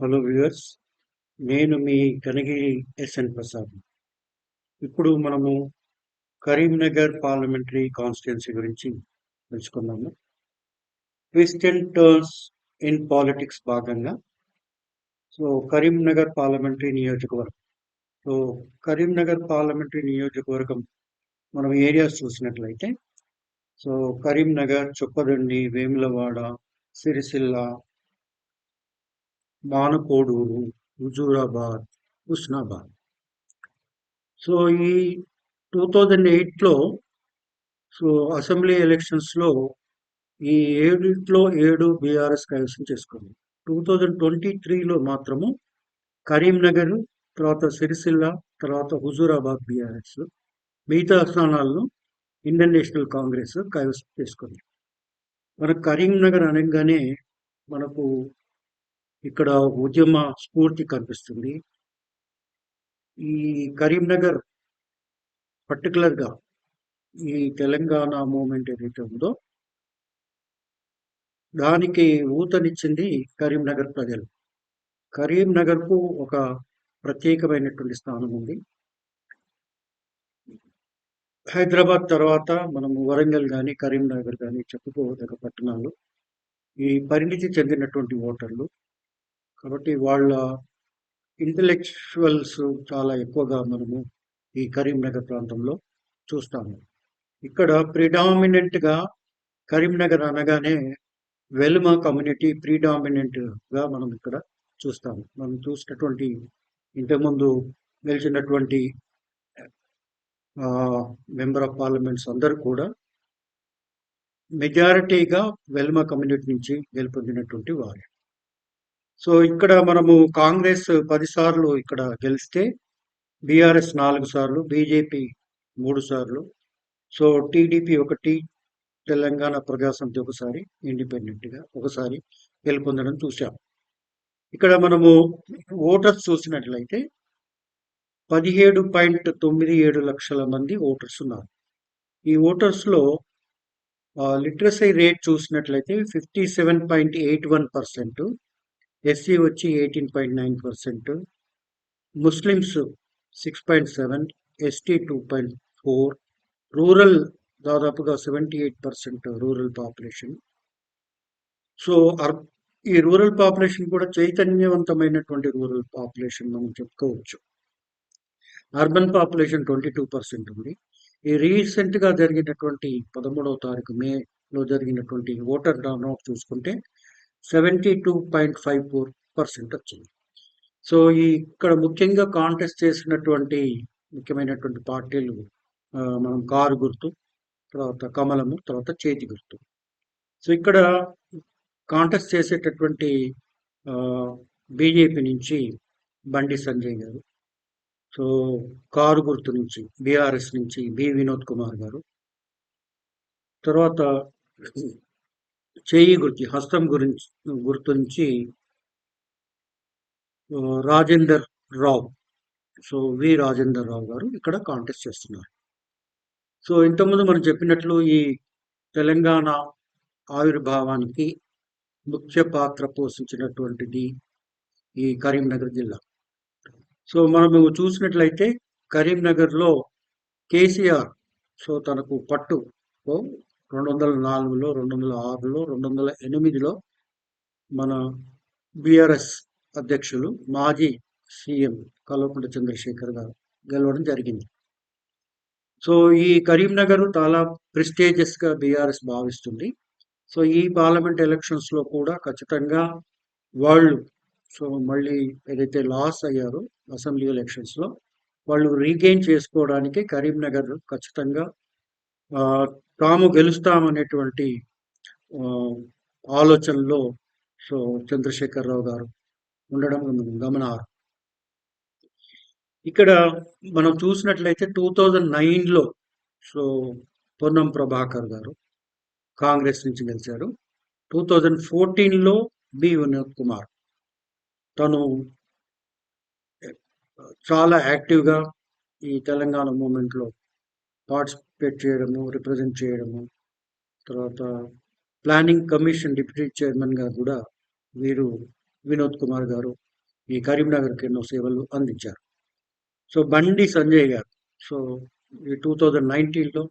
Hello viewers నేను మీ Kanigiri SN Prasad. ఇప్పుడు మనము కరీంనగర్ పార్లమెంటరీ కాన్స్టిట్యున్సీ గురించి తెలుసుకుందాము. Twist and turns in politics భాగంగా. సో కరీంనగర్ పార్లమెంటరీ నియోజకవర్గం. సో కరీంనగర్ పార్లమెంటరీ నియోజకవర్గం మనం ఏరియాస్ చూసినట్లయితే సో కరీంనగర్ చొప్పదండి వేములవాడ సిరిసిల్ల మానకోడూరు హుజూరాబాద్ హుస్నాబాద్. సో ఈ టూ థౌజండ్ ఎయిట్లో సో అసెంబ్లీ ఎలక్షన్స్లో ఈ ఏడిట్లో ఏడు బీఆర్ఎస్ కైవసం చేసుకుంది. టూ థౌజండ్ ట్వంటీ త్రీలో మాత్రము కరీంనగర్ తర్వాత సిరిసిల్ల తర్వాత హుజూరాబాద్ బీఆర్ఎస్ మిగతా స్థానాలను ఇండియన్ నేషనల్ కాంగ్రెస్ కైవసం చేసుకుంది. మనకు కరీంనగర్ అనగానే మనకు ఇక్కడ ఉద్యమ స్ఫూర్తి కనిపిస్తుంది. ఈ కరీంనగర్ పర్టికులర్గా ఈ తెలంగాణ మూమెంట్ ఏదైతే ఉందో దానికి ఊతనిచ్చింది కరీంనగర్ ప్రజలు. కరీంనగర్కు ఒక ప్రత్యేకమైనటువంటి స్థానం ఉంది. హైదరాబాద్ తర్వాత మనము వరంగల్ కానీ కరీంనగర్ కానీ చెప్పుకోదగ్గ పట్టణాలు. ఈ పరిణితి చెందినటువంటి ఓటర్లు. కాబట్టి వాళ్ళ ఇంటలెక్చువల్స్ చాలా ఎక్కువగా మనము ఈ కరీంనగర్ ప్రాంతంలో చూస్తాము. ఇక్కడ ప్రిడామినెంట్గా కరీంనగర్ అనగానే వెల్మ కమ్యూనిటీ ప్రీడామినెంట్గా మనం ఇక్కడ చూస్తాము. మనం చూసినటువంటి ఇంతకుముందు గెలిచినటువంటి మెంబర్ ఆఫ్ పార్లమెంట్స్ అందరూ కూడా మెజారిటీగా వెల్మ కమ్యూనిటీ నుంచి గెలుపొందినటువంటి వారు. సో ఇక్కడ మనము కాంగ్రెస్ పది సార్లు ఇక్కడ గెలిస్తే బీఆర్ఎస్ నాలుగు సార్లు బీజేపీ మూడు సార్లు సో టీడీపీ ఒకటి తెలంగాణ ప్రజాసమితి ఒకసారి ఇండిపెండెంట్గా ఒకసారి గెలుపొందడం చూసాం ఇక్కడ మనము ఓటర్స్ చూసినట్లయితే పదిహేడు పాయింట్ తొమ్మిది ఏడు లక్షల మంది ఓటర్స్ ఉన్నారు. ఈ ఓటర్స్లో లిటరసీ రేట్ చూసినట్లయితే fifty seven point eight one percent SC వచ్చి eighteen point nine percent Muslims six point seven ST two point four rural దాదాపుగా seventy eight percent rural population. So ఈ రూరల్ పాపులేషన్ కూడా చైతన్యవంతమైనటువంటి rural population మనం చెప్పుకోవచ్చు. Urban population twenty two percent ఉంది. ఈ రీసెంట్గా జరిగినటువంటి పదమూడవ తారీఖు మేలో జరిగినటువంటి ఓటర్ అవుట్ చూసుకుంటే seventy two point five four percent వచ్చింది. సో ఈ ఇక్కడ ముఖ్యంగా కాంటెస్ట్ చేసినటువంటి ముఖ్యమైనటువంటి పార్టీలు మనం కారు గుర్తు తర్వాత కమలము తర్వాత చేతి గుర్తు. సో ఇక్కడ కాంటెస్ట్ చేసేటటువంటి బీజేపీ నుంచి బండి సంజయ్ గారు సో కారు గుర్తు నుంచి బీఆర్ఎస్ నుంచి బి వినోద్ కుమార్ గారు తర్వాత చేయి గురించి హస్తం గురించి గుర్తించి రాజేందర్ రావు. So V. రాజేందర్ రావు గారు ఇక్కడ కాంటెస్ట్ చేస్తున్నారు. సో ఇంతకుముందు మనం చెప్పినట్లు ఈ తెలంగాణ ఆవిర్భావానికి ముఖ్య పాత్ర పోషించినటువంటిది ఈ కరీంనగర్ జిల్లా. సో మనం చూసినట్లయితే కరీంనగర్లో కేసీఆర్ సో తనకు పట్టు రెండు వందల నాలుగులో రెండు వందల ఆరులో రెండు వందల ఎనిమిదిలో మన బీఆర్ఎస్ అధ్యక్షులు మాజీ సీఎం కల్వకుంట్ల చంద్రశేఖర్ గారు గెలవడం జరిగింది. సో ఈ కరీంనగర్ చాలా ప్రెస్టేజియస్గా బీఆర్ఎస్ భావిస్తుంది. సో ఈ పార్లమెంట్ ఎలక్షన్స్లో కూడా ఖచ్చితంగా వాళ్ళు సో మళ్ళీ ఏదైతే లాస్ అయ్యారో అసెంబ్లీ ఎలక్షన్స్లో వాళ్ళు రీగెయిన్ చేసుకోవడానికి కరీంనగర్ ఖచ్చితంగా తాము గెలుస్తామనేటువంటి ఆలోచనలో సో చంద్రశేఖరరావు గారు ఉండడం గమనారు ఇక్కడ మనం చూసినట్లయితే టూ థౌజండ్ నైన్లో సో పొన్నం ప్రభాకర్ గారు కాంగ్రెస్ నుంచి గెలిచారు. టూ థౌజండ్ ఫోర్టీన్లో బి వినోద్ కుమార్. తను చాలా యాక్టివ్గా ఈ తెలంగాణ మూమెంట్లో పార్టిసిపేట్ చేయడము రిప్రజెంట్ చేయడము. తర్వాత ప్లానింగ్ కమిషన్ డిప్యూటీ చైర్మన్గా కూడా వీరు వినోద్ కుమార్ గారు ఈ కరీంనగర్కి ఎన్నో సేవలు అందించారు. సో బండి సంజయ్ గారు. సో ఈ టూ థౌజండ్ నైన్టీన్లో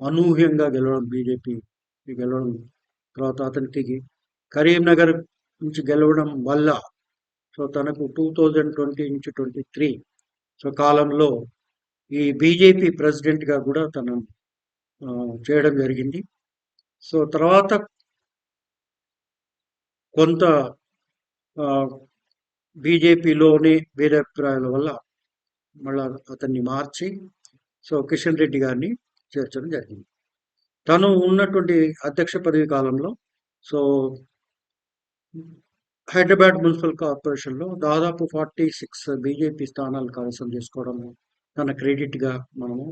అనూహ్యంగా గెలవడం బీజేపీ గెలవడం తర్వాత అతనికి కరీంనగర్ నుంచి గెలవడం వల్ల సో తనకు టూ థౌజండ్ ట్వంటీ నుంచి ట్వంటీ త్రీ సో కాలంలో ఈ బీజేపీ ప్రెసిడెంట్గా కూడా తను చేయడం జరిగింది. సో తర్వాత కొంత బీజేపీలోని భేదాభిప్రాయాల వల్ల మళ్ళా అతన్ని మార్చి సో కిషన్ రెడ్డి గారిని చేర్చడం జరిగింది. తను ఉన్నటువంటి అధ్యక్ష పదవి కాలంలో సో హైదరాబాద్ మున్సిపల్ కార్పొరేషన్లో దాదాపు ఫార్టీ సిక్స్ బీజేపీ స్థానాలు కైవసం చేసుకోవడం తన క్రెడిట్గా మనము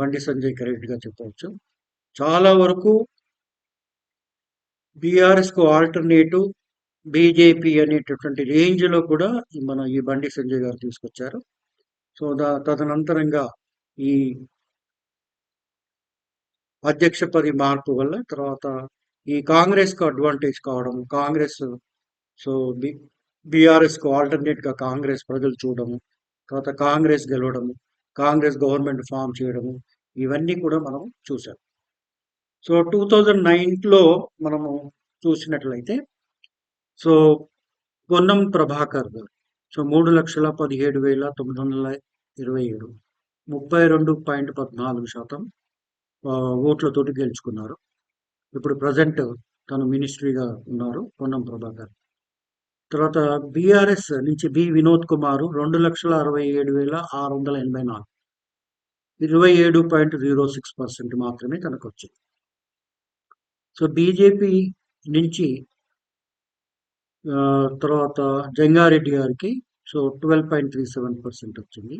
బండి సంజయ్ క్రెడిట్గా చెప్పవచ్చు. చాలా వరకు బీఆర్ఎస్కు ఆల్టర్నేటివ్ బీజేపీ అనేటటువంటి రేంజ్లో కూడా మన ఈ బండి సంజయ్ గారు తీసుకొచ్చారు. సో దా తదనంతరంగా ఈ అధ్యక్ష పది మార్పు వల్ల తర్వాత ఈ కాంగ్రెస్కు అడ్వాంటేజ్ కావడం కాంగ్రెస్ సో బి బీఆర్ఎస్కు ఆల్టర్నేట్గా కాంగ్రెస్ ప్రజలు చూడడం తర్వాత కాంగ్రెస్ గెలవడము కాంగ్రెస్ గవర్నమెంట్ ఫామ్ చేయడము ఇవన్నీ కూడా మనం చూసాం సో టూ థౌజండ్ నైన్లో మనము చూసినట్లయితే సో పొన్నం ప్రభాకర్ గారు సో మూడు లక్షల పదిహేడు వేల తొమ్మిది వందల ఇరవై ఏడు ముప్పై రెండు పాయింట్ పద్నాలుగు శాతం ఓట్లతోటి గెలుచుకున్నారు. ఇప్పుడు ప్రజెంట్ తను మినిస్ట్రీగా ఉన్నారు పొన్నం ప్రభాకర్. తర్వాత బీఆర్ఎస్ నుంచి బి వినోద్ కుమార్ రెండు లక్షల అరవై ఏడు వేల ఆరు వందల ఎనభై నాలుగు. ఇరవై ఏడు పాయింట్ జీరో సిక్స్ పర్సెంట్ మాత్రమే తనకు వచ్చింది సో బీజేపీ నుంచి తర్వాత జంగారెడ్డి గారికి so twelve point three seven percent వచ్చింది.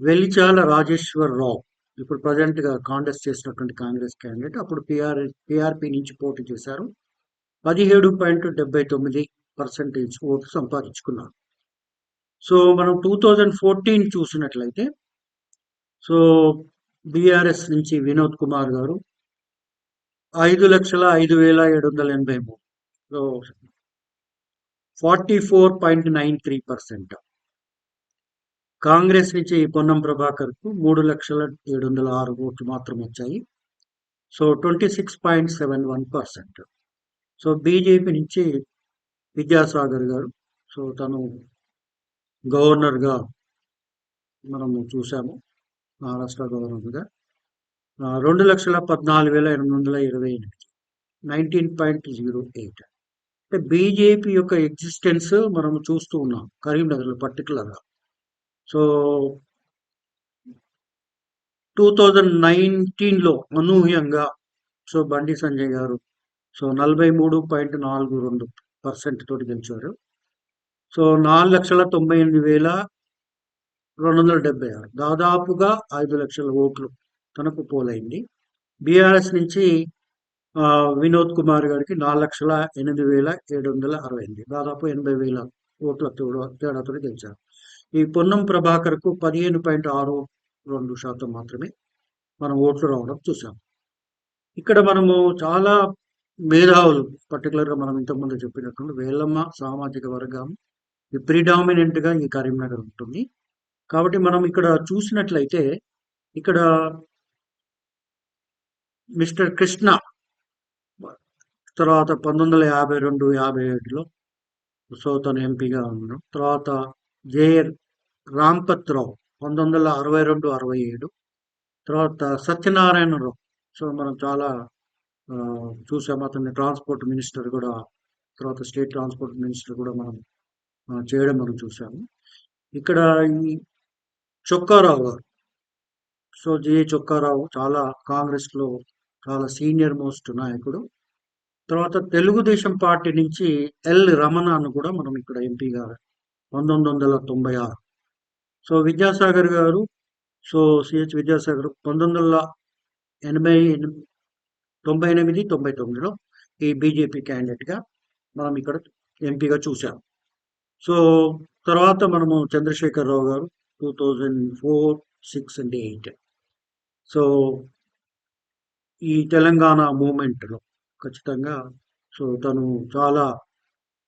వెలిచాల రాజేశ్వర్ రావు ఇప్పుడు ప్రజెంట్గా కాంటెస్ట్ చేసినటువంటి కాంగ్రెస్ క్యాండిడేట్ అప్పుడు పిఆర్ పిఆర్పి నుంచి పోటీ చేశారు. పదిహేడు పాయింట్ డెబ్బై తొమ్మిది పర్సంటేజ్ ఓటు సంపాదించుకున్నారు. సో మనం టూ థౌజండ్ ఫోర్టీన్ చూసినట్లయితే సో బీఆర్ఎస్ నుంచి వినోద్ కుమార్ గారు ఐదు లక్షల ఐదు వేల ఏడు వందల ఎనభై మూడు. So forty four point nine three percent Congress నుంచి పొన్నం ప్రభాకర్కు మూడు లక్షల ఏడు వందల ఆరు ఓట్లు మాత్రం వచ్చాయి. So twenty six point seven one percent so BJP నుంచి విద్యాసాగర్ గారు. సో తను గవర్నర్గా మనము చూసాము మహారాష్ట్ర గవర్నర్గా. రెండు లక్షల పద్నాలుగు వేల ఎనిమిది వందల ఇరవై ఎనిమిది. Nineteen point zero eight. అంటే బీజేపీ యొక్క ఎగ్జిస్టెన్స్ మనం చూస్తూ ఉన్నాం కరీంనగర్లో పర్టికులర్గా. సో టూ థౌజండ్ నైన్టీన్లో అనూహ్యంగా సో బండి సంజయ్ గారు సో నలభై మూడు పాయింట్ నాలుగు రెండు పర్సెంట్ తోటి గెలిచారు. సో నాలుగు లక్షల తొంభై ఎనిమిది వేల రెండు వందల డెబ్బై ఆరు. దాదాపుగా ఐదు లక్షల ఓట్లు తనకు పోలైంది. బీఆర్ఎస్ నుంచి వినోద్ కుమార్ గారికి నాలుగు లక్షల ఎనిమిది వేల ఏడు వందల అరవై ఎనిమిది. దాదాపు ఎనభై వేల ఓట్ల తేడాతో గెలిచారు. ఈ పొన్నం ప్రభాకర్కు పదిహేను పాయింట్ ఆరు రెండు శాతం మాత్రమే మనం ఓట్లు రావడం చూసాం ఇక్కడ మనము చాలా మేధావులు పర్టికులర్గా మనం ఇంతకుముందు చెప్పినట్టు వేలమ్మ సామాజిక వర్గం ప్రిడామినెంట్గా ఈ కరీంనగర్ ఉంటుంది. కాబట్టి మనం ఇక్కడ చూసినట్లయితే ఇక్కడ మిస్టర్ కృష్ణ తర్వాత పంతొమ్మిది వందల యాభై రెండు యాభై ఏడులో సో తను ఎంపీగా ఉన్నాడు. తర్వాత జేఎర్ రాంపత్ రావు పంతొమ్మిది వందల అరవై రెండు అరవై ఏడు. తర్వాత సత్యనారాయణరావు సో మనం చాలా చూసాము అతన్ని ట్రాన్స్పోర్ట్ మినిస్టర్ కూడా తర్వాత స్టేట్ ట్రాన్స్పోర్ట్ మినిస్టర్ కూడా మనం చేయడం మనం చూసాము. ఇక్కడ ఈ చొక్కారావు గారు సో జే. చొక్కారావు చాలా కాంగ్రెస్లో చాలా సీనియర్ మోస్ట్ నాయకుడు. తర్వాత తెలుగుదేశం పార్టీ నుంచి ఎల్. రమణను కూడా మనం ఇక్కడ ఎంపీగా పంతొమ్మిది వందల తొంభై ఆరు. సో విద్యాసాగర్ గారు సో సిహెచ్ విద్యాసాగర్ పంతొమ్మిది వందల ఎనభై తొంభై ఎనిమిది తొంభై తొమ్మిదిలో ఈ బీజేపీ క్యాండిడేట్గా మనం ఇక్కడ ఎంపీగా చూసాం సో తర్వాత మనము చంద్రశేఖరరావు గారు two thousand four six and eight. So ఈ తెలంగాణ మూమెంట్లో ఖచ్చితంగా సో తను చాలా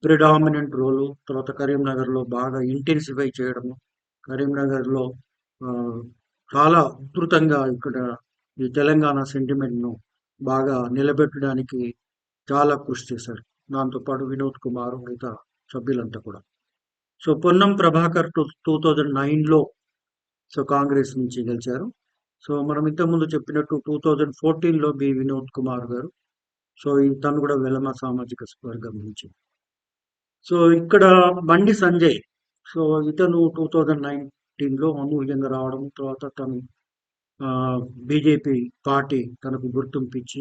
ప్రిడామినెంట్ రోలు తర్వాత కరీంనగర్లో బాగా ఇంటెన్సిఫై చేయడము కరీంనగర్లో చాలా ఉధృతంగా ఇక్కడ ఈ తెలంగాణ సెంటిమెంట్ను బాగా నిలబెట్టడానికి చాలా కృషి చేశారు. దాంతోపాటు వినోద్ కుమార్ మిగతా సభ్యులంతా కూడా. So Ponnam Prabhakar two two thousand నైన్లో సో కాంగ్రెస్ నుంచి గెలిచారు. సో మనం ఇంతకుముందు చెప్పినట్టు టూ థౌజండ్ ఫోర్టీన్లో బి వినోద్ కుమార్ గారు. సో తను కూడా వెలమ సామాజిక వర్గం నుంచి. సో ఇక్కడ బండి సంజయ్. సో ఇతను టూ థౌజండ్ నైన్టీన్లో అనూహ్యంగా రావడం తర్వాత తను బీజేపీ పార్టీ తనకు గుర్తింపించి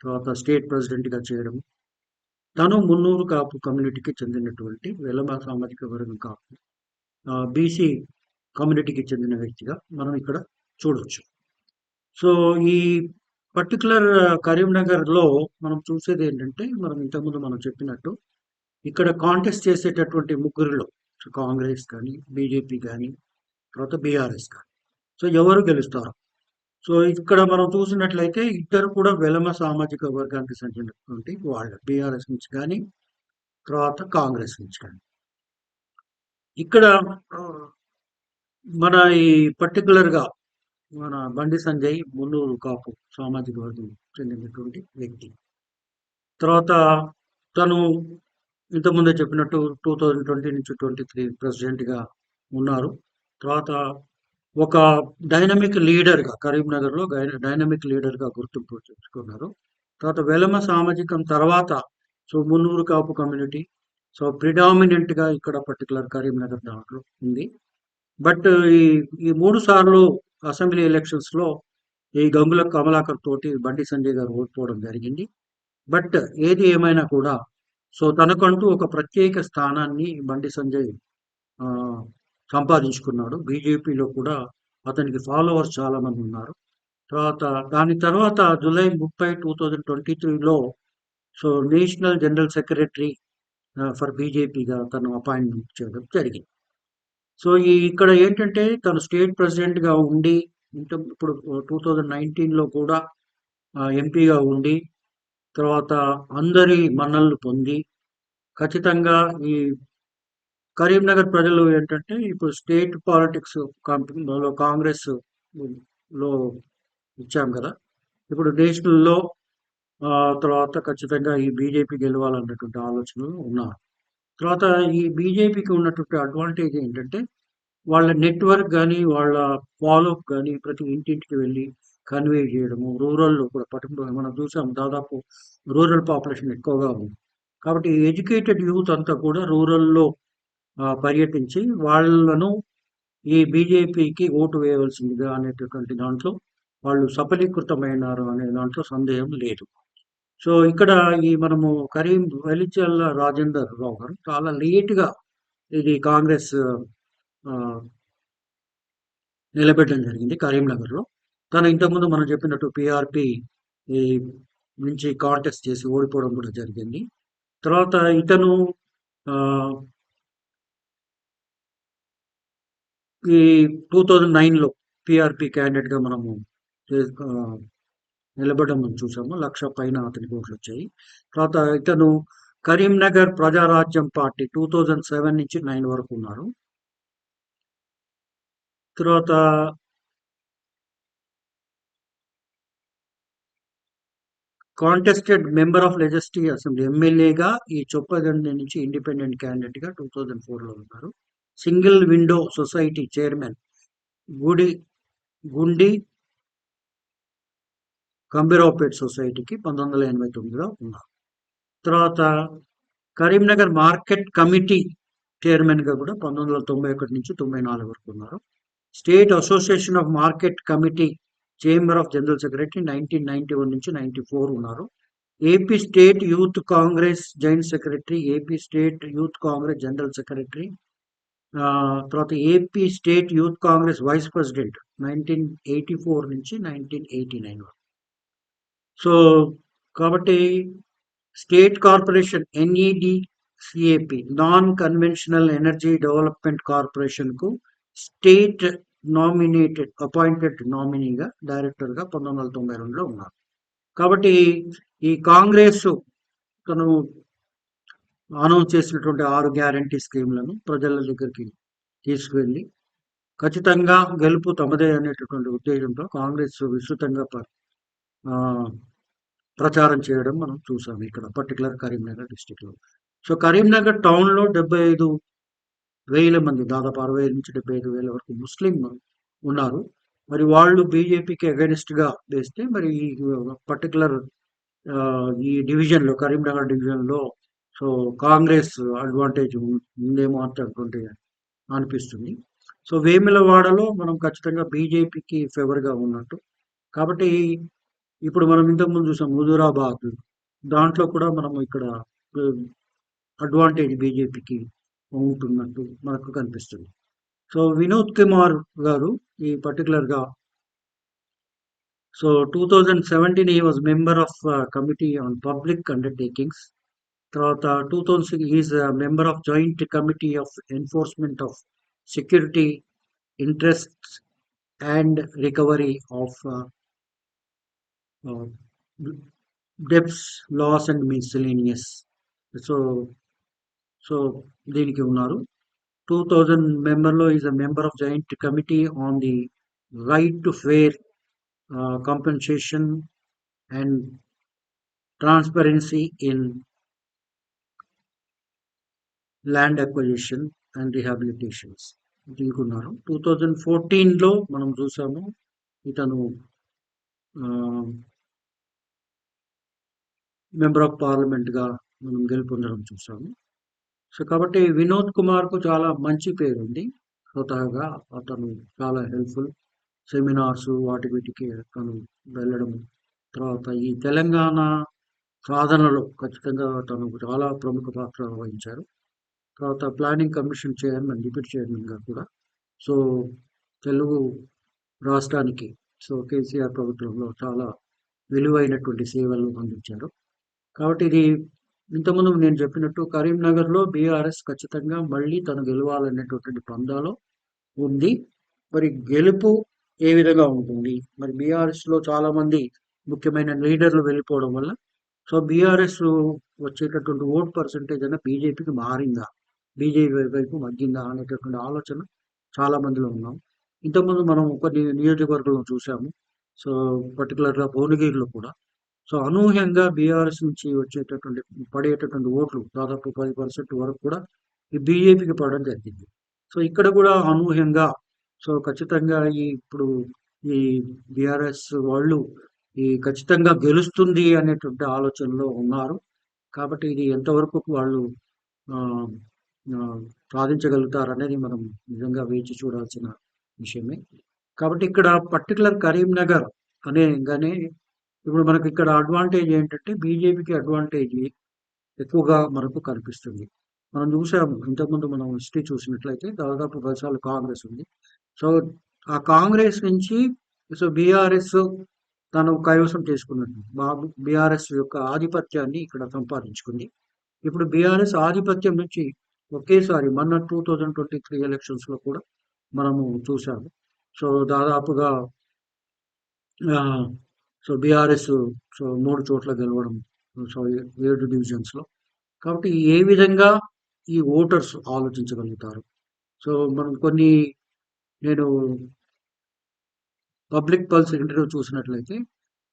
తర్వాత స్టేట్ ప్రెసిడెంట్గా చేయడం తను మున్నూరు కాపు కమ్యూనిటీకి చెందినటువంటి వెలమ సామాజిక వర్గం కాపు బీసీ కమ్యూనిటీకి చెందిన వ్యక్తిగా మనం ఇక్కడ చూడవచ్చు సో ఈ పర్టికులర్ కరీంనగర్లో మనం చూసేది ఏంటంటే మనం ఇంతకుముందు మనం చెప్పినట్టు ఇక్కడ కాంటెస్ట్ చేసేటటువంటి ముగ్గురిలో కాంగ్రెస్ కానీ బీజేపీ కానీ తర్వాత బీఆర్ఎస్ కానీ. సో ఎవరు గెలుస్తారు సో ఇక్కడ మనం చూసినట్లయితే ఇద్దరు కూడా వెలమ సామాజిక వర్గానికి చెందినటువంటి వాళ్ళు బీఆర్ఎస్ నుంచి కానీ తర్వాత కాంగ్రెస్ నుంచి కానీ. ఇక్కడ మన ఈ పర్టికులర్గా మన బండి సంజయ్ మున్నూరు కాపు సామాజిక వర్గం చెందినటువంటి వ్యక్తి. తర్వాత తను ఇంతకుముందే చెప్పినట్టు టూ థౌజండ్ ట్వంటీ నుంచి ట్వంటీ త్రీ ప్రెసిడెంట్గా ఉన్నారు. తర్వాత ఒక డైనమిక్ లీడర్గా కరీంనగర్లో డైనమిక్ లీడర్గా గుర్తింపు తెచ్చుకున్నారు. తర్వాత వెలమ సామాజికం తర్వాత so Munnuru Kapu community so ప్రిడామినెంట్గా ఇక్కడ పర్టికులర్ కరీంనగర్ దాంట్లో ఉంది. బట్ ఈ ఈ మూడు సార్లు అసెంబ్లీ ఎలక్షన్స్లో ఈ గంగుల కమలాకర్ తోటి బండి సంజయ్ గారు ఓడిపోవడం జరిగింది. బట్ ఏది ఏమైనా కూడా సో తనకంటూ ఒక ప్రత్యేక స్థానాన్ని బండి సంజయ్ సంపాదించుకున్నాడు. బీజేపీలో కూడా అతనికి ఫాలోవర్స్ చాలా మంది ఉన్నారు. తర్వాత దాని తర్వాత జూలై ముప్పై టూ థౌజండ్ ట్వంటీ త్రీలో so national general secretary for బీజేపీగా తను అపాయింట్మెంట్ చేయడం జరిగింది. సో ఈ ఇక్కడ ఏంటంటే తను స్టేట్ ప్రెసిడెంట్గా ఉండి ఇంత ఇప్పుడు టూ థౌజండ్ నైన్టీన్లో కూడా ఎంపీగా ఉండి తర్వాత అందరి మన్నలు పొంది ఖచ్చితంగా ఈ కరీంనగర్ ప్రజలు ఏంటంటే ఇప్పుడు స్టేట్ పాలిటిక్స్లో కాంగ్రెస్లో ఇచ్చాం కదా. ఇప్పుడు నేషనల్లో తర్వాత ఖచ్చితంగా ఈ బీజేపీ గెలవాలన్నటువంటి ఆలోచనలు ఉన్నారు. తర్వాత ఈ బీజేపీకి ఉన్నటువంటి అడ్వాంటేజ్ ఏంటంటే వాళ్ళ నెట్వర్క్ కానీ వాళ్ళ ఫాలోప్ కానీ ప్రతి ఇంటింటికి వెళ్ళి కన్వే చేయడము. రూరల్లో కూడా పర్టికులర్ మనం చూసాం దాదాపు రూరల్ పాపులేషన్ ఎక్కువగా ఉంది. కాబట్టి ఎడ్యుకేటెడ్ యూత్ అంతా కూడా రూరల్లో పర్యటించి వాళ్ళను ఈ బీజేపీకి ఓటు వేయవలసిందిగా అనేటటువంటి దాంట్లో వాళ్ళు సఫలీకృతమైనారు అనే దాంట్లో సందేహం లేదు. సో ఇక్కడ ఈ మనము కరీం వెలిచల్ల రాజేందర్ రావు గారు చాలా లేట్గా ఇది కాంగ్రెస్ ఆ, నిలబెట్టడం జరిగింది కరీంనగర్లో. తను ఇంతకుముందు మనం చెప్పినట్టు పిఆర్పి ఈ నుంచి కాంటెస్ట్ చేసి ఓడిపోవడం కూడా జరిగింది. తర్వాత ఇతను ఆ, ఈ టూ థౌజండ్ నైన్లో పిఆర్పి క్యాండిడేట్గా మనము నిలబడడం మనం చూసాము. లక్ష పైన అతని ఓట్లు వచ్చాయి. తర్వాత ఇతను Karimnagar Praja Rajyam party two thousand seven నుంచి నైన్ వరకు ఉన్నారు. తర్వాత contested member of legislative assembly ఎమ్మెల్యేగా ఈ చొప్పదండి నుంచి ఇండిపెండెంట్ క్యాండిడేట్గా టూ థౌజండ్ ఫోర్లో ఉన్నారు. సింగిల్ విండో సొసైటీ చైర్మన్ గుడి గుండి కంబీరావుపేట్ సొసైటీకి పంతొమ్మిది వందల ఎనభై తొమ్మిదిలో ఉన్నారు. తర్వాత కరీంనగర్ మార్కెట్ కమిటీ చైర్మన్గా కూడా పంతొమ్మిది వందల తొంభై ఒకటి నుంచి తొంభై నాలుగు వరకు ఉన్నారు. State association of market committee chamber of general secretary nineteen ninety one నుంచి నైన్టీ ఫోర్ ఉన్నారు. AP state youth Congress joint secretary AP state youth Congress general secretary తర్వాత AP state youth Congress vice president nineteen eighty four నుంచి nineteen eighty nine వరకు. So కాబట్టి state corporation NED CAP non conventional energy development కార్పొరేషన్కు state nominated appointed నామినీగా డైరెక్టర్గా పంతొమ్మిది వందల తొంభై రెండులో ఉన్నారు. కాబట్టి ఈ కాంగ్రెస్ తను అనౌన్స్ చేసినటువంటి ఆరు గ్యారంటీ స్కీమ్లను ప్రజల దగ్గరికి తీసుకువెళ్ళి ఖచ్చితంగా గెలుపు తమదే అనేటటువంటి ఉద్దేశంతో కాంగ్రెస్ విస్తృతంగా ప్రచారం చేయడం మనం చూసాం ఇక్కడ పర్టికులర్ కరీంనగర్ డిస్టిక్లో సో కరీంనగర్ టౌన్లో డెబ్బై ఐదు వేల మంది దాదాపు అరవై నుంచి డెబ్బై ఐదు వేల వరకు ముస్లిం ఉన్నారు. మరి వాళ్ళు బీజేపీకి అగెనిస్ట్గా వేస్తే మరి ఈ పర్టికులర్ ఈ డివిజన్లో కరీంనగర్ డివిజన్లో సో కాంగ్రెస్ అడ్వాంటేజ్ ఉందేమో అన్నటువంటి అనిపిస్తుంది. సో వేములవాడలో మనం ఖచ్చితంగా బీజేపీకి ఫేవర్గా ఉన్నట్టు. కాబట్టి ఇప్పుడు మనం ఇంతకుముందు చూసాం హుజూరాబాద్ దాంట్లో కూడా మనం ఇక్కడ అడ్వాంటేజ్ బీజేపీకి ఉంటున్నట్టు మనకు కనిపిస్తుంది. సో వినోద్ కుమార్ గారు ఈ పర్టికులర్గా so two thousand seventeen he was member of committee on public undertakings. తర్వాత two thousand is member of joint committee of enforcement of security interest and recovery of debts laws and miscellaneous so so దీనికి ఉన్నారు. Two thousand మెంబర్లో is a member of joint committee on the right to fair compensation and transparency in land acquisition and rehabilitations తీసుకున్నారు two thousand ఫోర్టీన్లో మనం చూసాము ఇతను member of పార్లమెంట్గా మనం గెలుపొందడం చూసాము. So కాబట్టి వినోద్ కుమార్కు చాలా మంచి పేరు ఉంది స్వతహాగా అతను చాలా హెల్ప్ఫుల్ సెమినార్స్ వాటి వీటికి తను వెళ్ళడం తర్వాత ఈ తెలంగాణ సాధనలో ఖచ్చితంగా తను చాలా ప్రముఖ పాత్ర వహించారు. తర్వాత ప్లానింగ్ కమిషన్ చైర్మన్ డిప్యూటీ చైర్మన్గా కూడా. సో తెలుగు రాష్ట్రానికి సో కేసీఆర్ ప్రభుత్వంలో చాలా విలువైనటువంటి సేవలు అందించారు. కాబట్టి ఇది ఇంతకుముందు నేను చెప్పినట్టు కరీంనగర్లో బీఆర్ఎస్ ఖచ్చితంగా మళ్ళీ తను గెలవాలనేటువంటి పందాలో ఉంది. మరి గెలుపు ఏ విధంగా ఉంటుంది? మరి బీఆర్ఎస్లో చాలామంది ముఖ్యమైన లీడర్లు వెళ్ళిపోవడం వల్ల సో బీఆర్ఎస్ వచ్చేటటువంటి ఓట్ పర్సంటేజ్ అయినా బీజేపీకి మారిందా? బీజేపీ వైపు మగ్గిందా అనేటటువంటి ఆలోచన చాలా మందిలో ఉన్నాం. ఇంతకుముందు మనం కొన్ని నియోజకవర్గంలో చూసాము. సో పర్టికులర్గా భువనగిరిలో కూడా. సో అనూహ్యంగా బీఆర్ఎస్ నుంచి వచ్చేటటువంటి పడేటటువంటి ఓట్లు దాదాపు పది పర్సెంట్ వరకు కూడా ఈ బీజేపీకి పడడం జరిగింది. సో ఇక్కడ కూడా అనూహ్యంగా సో ఖచ్చితంగా ఈ ఇప్పుడు ఈ బీఆర్ఎస్ వాళ్ళు ఈ ఖచ్చితంగా గెలుస్తుంది అనేటువంటి ఆలోచనలో ఉన్నారు. కాబట్టి ఇది ఎంతవరకు వాళ్ళు సాధించగలుగుతారనేది మనం నిజంగా వేచి చూడాల్సిన విషయమే. కాబట్టి ఇక్కడ పర్టికులర్ కరీంనగర్ అనేగానే ఇప్పుడు మనకు ఇక్కడ అడ్వాంటేజ్ ఏంటంటే బీజేపీకి అడ్వాంటేజ్ ఎక్కువగా మనకు కనిపిస్తుంది. మనం చూసాము ఇంతకుముందు మనం హిస్టరీ చూసినట్లయితే దాదాపు పదిసార్లు కాంగ్రెస్ ఉంది. సో ఆ కాంగ్రెస్ నుంచి సో బీఆర్ఎస్ తను కైవసం చేసుకున్నట్టు బాబు బీఆర్ఎస్ యొక్క ఆధిపత్యాన్ని ఇక్కడ సంపాదించుకుంది. ఇప్పుడు బీఆర్ఎస్ ఆధిపత్యం నుంచి ఒకేసారి మొన్న టూ థౌజండ్ ట్వంటీ త్రీ ఎలక్షన్స్లో కూడా మనము చూసాము సో దాదాపుగా సో బీఆర్ఎస్ సో మూడు చోట్ల గెలవడం సో ఏడు డివిజన్స్లో కాబట్టి ఏ విధంగా ఈ ఓటర్స్ ఆలోచించగలుగుతారు? సో మనం కొన్ని నేను పబ్లిక్ పల్స్ ఇంటర్వ్యూ చూసినట్లయితే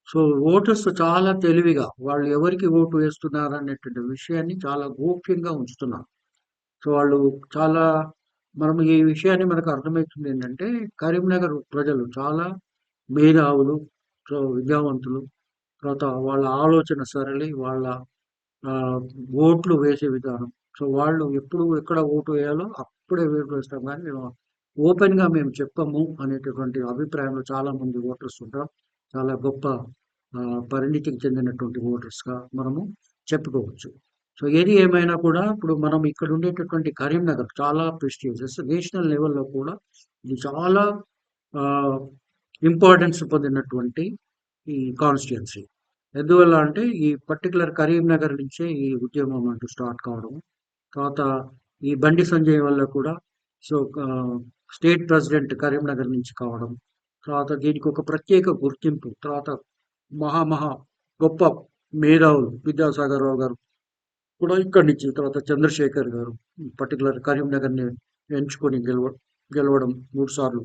సో ఓటర్స్ చాలా తెలివిగా వాళ్ళు ఎవరికి ఓటు వేస్తున్నారు అనేటువంటి విషయాన్ని చాలా గోప్యంగా ఉంచుతున్నారు. సో వాళ్ళు చాలా మనం ఈ విషయాన్ని మనకు అర్థమవుతుంది ఏంటంటే కరీంనగర్ ప్రజలు చాలా మేధావులు సో విద్యావంతులు. తర్వాత వాళ్ళ ఆలోచన సరళి వాళ్ళ ఓట్లు వేసే విధానం. సో వాళ్ళు ఎప్పుడు ఎక్కడ ఓటు వేయాలో అప్పుడే ఓటు వేస్తాం కానీ మేము ఓపెన్గా మేము చెప్పము అనేటటువంటి అభిప్రాయంలో చాలామంది ఓటర్స్ ఉంటారు చాలా గొప్ప పరిణితికి చెందినటువంటి ఓటర్స్గా మనము చెప్పుకోవచ్చు. సో ఏది ఏమైనా కూడా ఇప్పుడు మనం ఇక్కడ ఉండేటటువంటి కరీంనగర్ చాలా ప్రెస్టీజియస్ నేషనల్ లెవెల్లో కూడా ఇది చాలా ఇంపార్టెన్స్ పొందినటువంటి ఈ కాన్స్టిట్యున్సీ ఎందువల్ల అంటే ఈ పర్టికులర్ కరీంనగర్ నుంచే ఈ ఉద్యమం అంటూ స్టార్ట్ కావడం తర్వాత ఈ బండి సంజయ్ వల్ల కూడా సో స్టేట్ ప్రెసిడెంట్ కరీంనగర్ నుంచి కావడం తర్వాత దీనికి ఒక ప్రత్యేక గుర్తింపు తర్వాత మహా మహా గొప్ప మేధావులు విద్యాసాగర్ రావు గారు కూడా ఇక్కడి నుంచి తర్వాత చంద్రశేఖర్ గారు పర్టికులర్ కరీంనగర్ని ఎంచుకొని గెలవ గెలవడం మూడు సార్లు.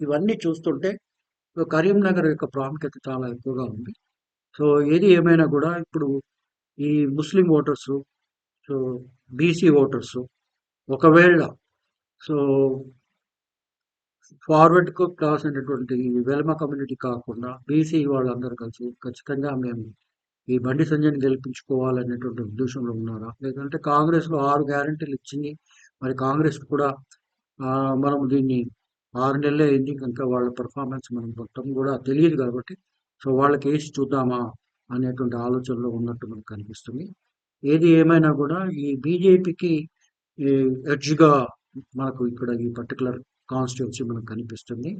ఇవన్నీ చూస్తుంటే కరీంనగర్ యొక్క ప్రాముఖ్యత చాలా ఎక్కువగా ఉంది. సో ఏది ఏమైనా కూడా ఇప్పుడు ఈ Muslim voters so BC voters ఒకవేళ సో ఫార్వర్డ్ క్లాస్ అనేటువంటి వెల్మ కమ్యూనిటీ కాకుండా బీసీ వాళ్ళందరూ కలిసి ఖచ్చితంగా మేము ఈ బండి సంజయ్ని గెలిపించుకోవాలనేటువంటి ఉద్దేశంలో ఉన్నారా? లేదంటే కాంగ్రెస్లో ఆరు గ్యారంటీలు ఇచ్చింది మరి కాంగ్రెస్ కూడా మనం దీన్ని ఆరు నెలలే అయింది ఇంకా వాళ్ళ పర్ఫార్మెన్స్ మనం మొత్తం కూడా తెలియదు కాబట్టి సో వాళ్ళకి వేసి చూద్దామా అనేటువంటి ఆలోచనలో ఉన్నట్టు మనకు కనిపిస్తుంది. ఏది ఏమైనా కూడా ఈ బీజేపీకి ఎడ్జ్గా మనకు ఇక్కడ ఈ పర్టికులర్ కాన్స్టిట్యున్సీ మనకు కనిపిస్తుంది.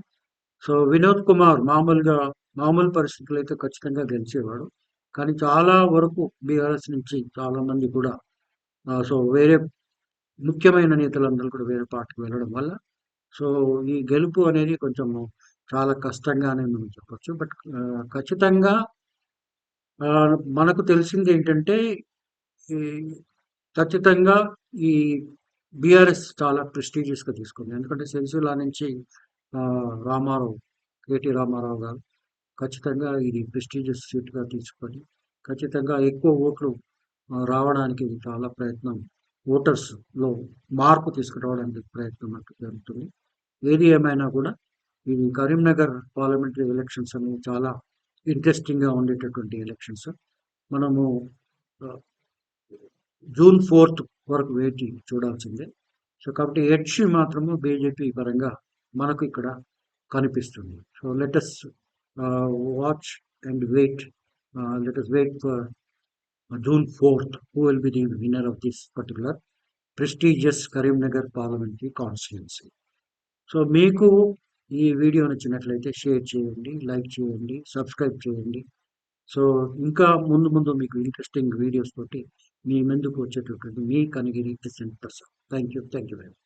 సో వినోద్ కుమార్ మామూలుగా మామూలు పరిస్థితులు అయితే ఖచ్చితంగా గెలిచేవాడు. కానీ చాలా వరకు బీఆర్ఎస్ నుంచి చాలామంది కూడా సో వేరే ముఖ్యమైన నేతలందరూ కూడా వేరే పార్టీకి వెళ్ళడం వల్ల సో ఈ గెలుపు అనేది కొంచెం చాలా కష్టంగానే మనం చెప్పచ్చు. బట్ ఖచ్చితంగా మనకు తెలిసింది ఏంటంటే ఖచ్చితంగా ఈ బీఆర్ఎస్ చాలా ప్రెస్టీజియస్గా తీసుకుంది. ఎందుకంటే సెన్సిలా నుంచి రామారావు కేటీ రామారావు గారు ఖచ్చితంగా ఇది ప్రెస్టీజియస్ సీట్గా తీసుకొని ఖచ్చితంగా ఎక్కువ ఓట్లు రావడానికి చాలా ప్రయత్నం. ఓటర్స్లో మార్పు తీసుకురావడానికి ప్రయత్నం జరుగుతుంది. ఏది ఏమైనా కూడా ఇది కరీంనగర్ పార్లమెంటరీ ఎలక్షన్స్ అనేవి చాలా ఇంట్రెస్టింగ్గా ఉండేటటువంటి ఎలక్షన్స్. మనము జూన్ ఫోర్త్ వరకు వేచి చూడాల్సిందే. సో కాబట్టి హెచ్ మాత్రము బీజేపీ పరంగా మనకు ఇక్కడ కనిపిస్తుంది. So let's watch and wait let's wait for June fourth who will be the winner of this particular prestigious Karimnagar parliamentary constituency so మీకు ఈ వీడియో నచ్చినట్లయితే షేర్ చేయండి లైక్ చేయండి సబ్స్క్రైబ్ చేయండి. సో ఇంకా ముందు ముందు మీకు ఇంట్రెస్టింగ్ వీడియోస్ తోటి మీ ముందుకు వచ్చేటటువంటి మీ Kanigiri Kishan Prasad. Thank you thank you very much